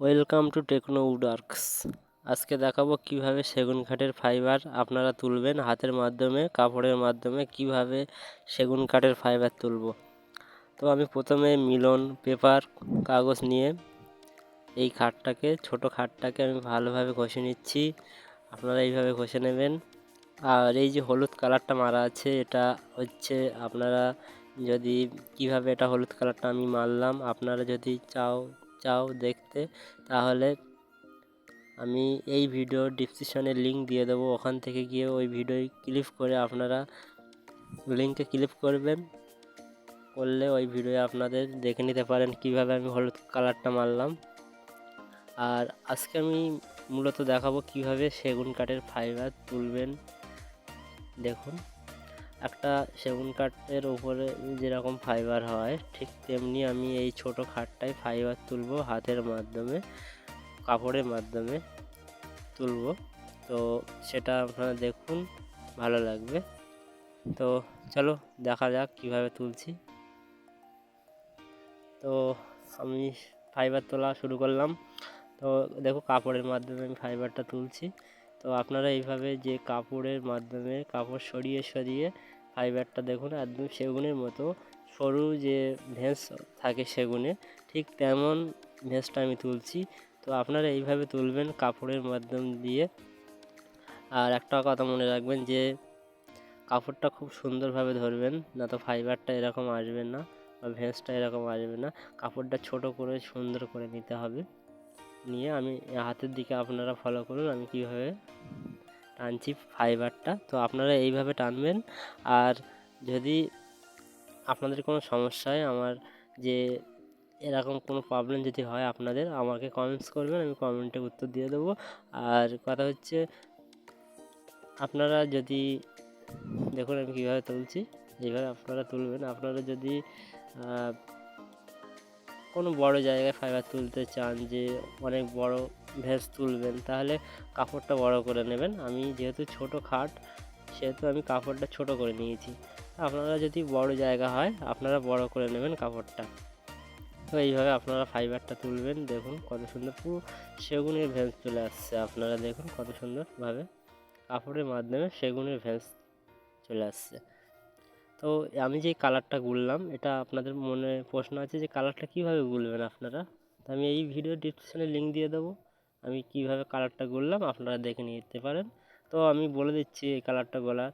Welcome to techno উডওয়ার্কস আজকে দেখাবো কীভাবে সেগুন কাঠের ফাইবার আপনারা তুলবেন হাতের মাধ্যমে, কাপড়ের মাধ্যমে, কীভাবে সেগুন কাঠের ফাইবার তুলব। তো আমি প্রথমে মিলন, পেপার, কাগজ নিয়ে এই খাটটাকে, ছোট খাটটাকে আমি ভালোভাবে ঘষে নিচ্ছি। আপনারা এইভাবে ঘষে নেবেন। আর এই যে হলুদ কালারটা মারা আছে, এটা হচ্ছে আপনারা যদি, কীভাবে এটা হলুদ কালারটা আমি মারলাম, আপনারা যদি চাও চাও দেখতে, তাহলে আমি এই ভিডিও ডিসক্রিপশানে লিঙ্ক দিয়ে দেবো। ওখান থেকে গিয়ে ওই ভিডিও ক্লিপ করে আপনারা লিঙ্কে ক্লিক করবেন। করলে ওই ভিডিও আপনাদের দেখে নিতে পারেন কীভাবে আমি হলুদ কালারটা মারলাম। আর আজকে আমি মূলত দেখাবো কীভাবে সেগুন কাঠের ফাইবার তুলবেন। দেখুন। একটা সেগুন কাঠের উপরে যেরকম ফাইবার হয়, ঠিক তেমনি আমি এই ছোট খাটটায় ফাইবার তুলবো হাতের মাধ্যমে, কাপড়ের মাধ্যমে তুলব। তো সেটা আপনারা দেখুন, ভালো লাগবে। তো চলো দেখা যাক কীভাবে তুলছি। তো আমি ফাইবার তোলা শুরু করলাম। তো দেখো কাপড়ের মাধ্যমে আমি ফাইবারটা তুলছি। তো আপনারা এইভাবে যে কাপড়ের মাধ্যমে কাপড় সরিয়ে সরিয়ে ফাইবারটা দেখুন, একদম সেগুনের মতো, সরু যে ভেঁস থাকে সেগুনে, ঠিক তেমন ভেঁসটা আমি তুলছি। তো আপনারা এইভাবে তুলবেন কাপড়ের মাধ্যম দিয়ে। আর একটা কথা মনে রাখবেন যে, কাপড়টা খুব সুন্দরভাবে ধরবেন, না তো ফাইবারটা এরকম আসবে না বা ভেঁসটা এরকম আসবে না। কাপড়টা ছোট করে সুন্দর করে নিতে হবে। নিয়ে আমি হাতের দিকে আপনারা ফলো করুন, আমি কীভাবে টানছি ফাইবারটা তো আপনারা এইভাবে টানবেন। আর যদি আপনাদের কোনো সমস্যা হয়, আমার যে এরকম কোনো প্রবলেম যদি হয় আপনাদের, আমাকে কমেন্টস করবেন, আমি কমেন্টে উত্তর দিয়ে দেবো। আর কথা হচ্ছে, আপনারা যদি, দেখুন আমি কীভাবে তুলছি। এইভাবে আপনারা তুলবেন, আপনারা যদি কোনো বড় জায়গায় ফাইবার তুলতে চান যে অনেক বড় ভেস তুলবেন, তাহলে কাপড়টা বড় করে নেবেন। আমি যেহেতু ছোট খাট, সেহেতু আমি কাপড়টা ছোট করে নিয়েছি। আপনারা যদি বড় জায়গা হয়, আপনারা বড় করে নেবেন কাপড়টা। তো এইভাবে আপনারা ফাইবারটা তুলবেন, দেখুন কত সুন্দর পুরো সেগুনের ভেন্স চলে আসছে। আপনারা দেখুন কত সুন্দরভাবে কাপড়ের মাধ্যমে সেগুনের ভেন্স চলে আসছে। তো আমি যে কালারটা গুললাম, এটা আপনাদের মনে প্রশ্ন আছে যে কালারটা কীভাবে গুলবেন আপনারা? তো আমি এই ভিডিও ডিসক্রিপশানে লিঙ্ক দিয়ে দেবো। আমি কীভাবে কালারটা গুললাম আপনারা দেখে নিতে পারেন। তো আমি বলে দিচ্ছি এই কালারটা গলার।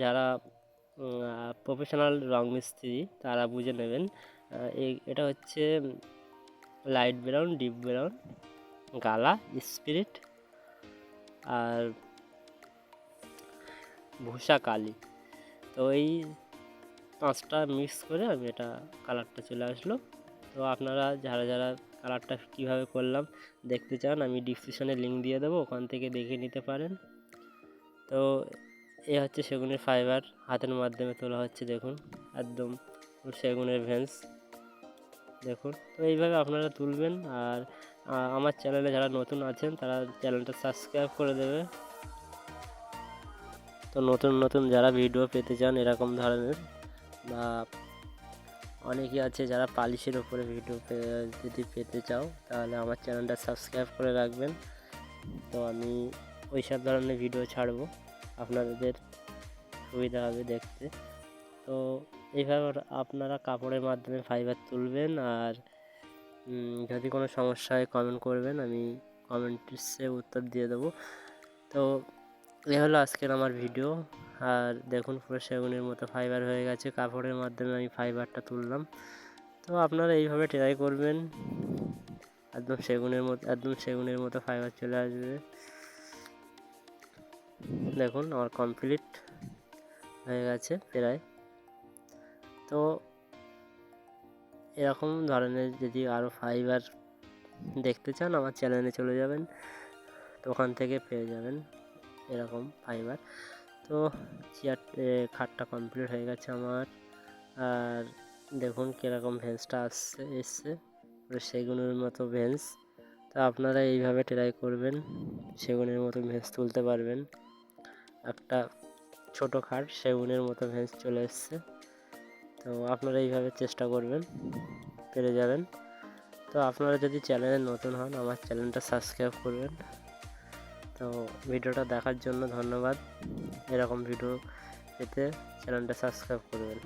যারা প্রফেশনাল রং মিস্ত্রি, তারা বুঝে নেবেন। এটা হচ্ছে লাইট ব্রাউন ডিপ ব্রাউন গালা স্পিরিট আর ভূষা কালি। তো এই পাঁচটা মিক্স করে আমি এটা কালারটা চলে আসলো। তো আপনারা যারা যারা কালারটা কীভাবে করলাম দেখতে চান, আমি ডিসক্রিপশনে লিঙ্ক দিয়ে দেবো, ওখান থেকে দেখে নিতে পারেন। তো এ হচ্ছে সেগুনের ফাইবার হাতের মাধ্যমে তোলা হচ্ছে দেখুন, একদম সেগুনের ভেন্স দেখুন, তো এইভাবে আপনারা তুলবেন, আর আমার চ্যানেলে যারা নতুন আছেন, তারা চ্যানেলটা সাবস্ক্রাইব করে দেবে। তো নতুন নতুন যারা ভিডিও পেতে চান এরকম ধরনের, বা অনেকেই আছে যারা পালিশের ওপরে ভিডিও যদি পেতে চাও, তাহলে আমার চ্যানেলটা সাবস্ক্রাইব করে রাখবেন। তো আমি ওই সব ধরনের ভিডিও ছাড়বো, আপনাদের সুবিধা হবে দেখতে। তো এইভাবে আপনারা কাপড়ের মাধ্যমে ফাইবার তুলবেন, আর যদি কোনো সমস্যা হয় কমেন্ট করবেন, আমি কমেন্টসে উত্তর দিয়ে দেবো। তো এ হলো আজকের আমার ভিডিও আর দেখুন, পুরো সেগুনের মতো ফাইবার হয়ে গেছে। কাপড়ের মাধ্যমে আমি ফাইবারটা তুললাম। তো আপনারা এইভাবে ট্রাই করবেন। একদম সেগুনের মতো একদম সেগুনের মতো ফাইবার চলে আসবে। দেখুন, আমার কমপ্লিট হয়ে গেছে প্রায়। তো এরকম ধরনের যদি আরও ফাইবার দেখতে চান, আমার চ্যানেলে চলে যাবেন। তো ওখান থেকে পেয়ে যাবেন। এরকম ফাইবার তো চেয়ার খাটটা কমপ্লিট হয়ে গেছে আমার। আর দেখুন কীরকম ভেন্সটা আসছে, এসছে। সেগুনের মতো ভেন্স তো আপনারা এইভাবে ট্রাই করবেন। সেগুনের মতো ভেন্স তুলতে পারবেন। একটা ছোটো খাট, সেগুনের মতো ভেন্স চলে এসছে। তো আপনারা এইভাবে চেষ্টা করবেন। পেরে যাবেন। তো আপনারা যদি চ্যানেলে নতুন হন, আমার চ্যানেলটা সাবস্ক্রাইব করবেন। তো ভিডিওটা দেখার জন্য ধন্যবাদ। এরকম ভিডিও পেতে চ্যানেলটা সাবস্ক্রাইব করবেন।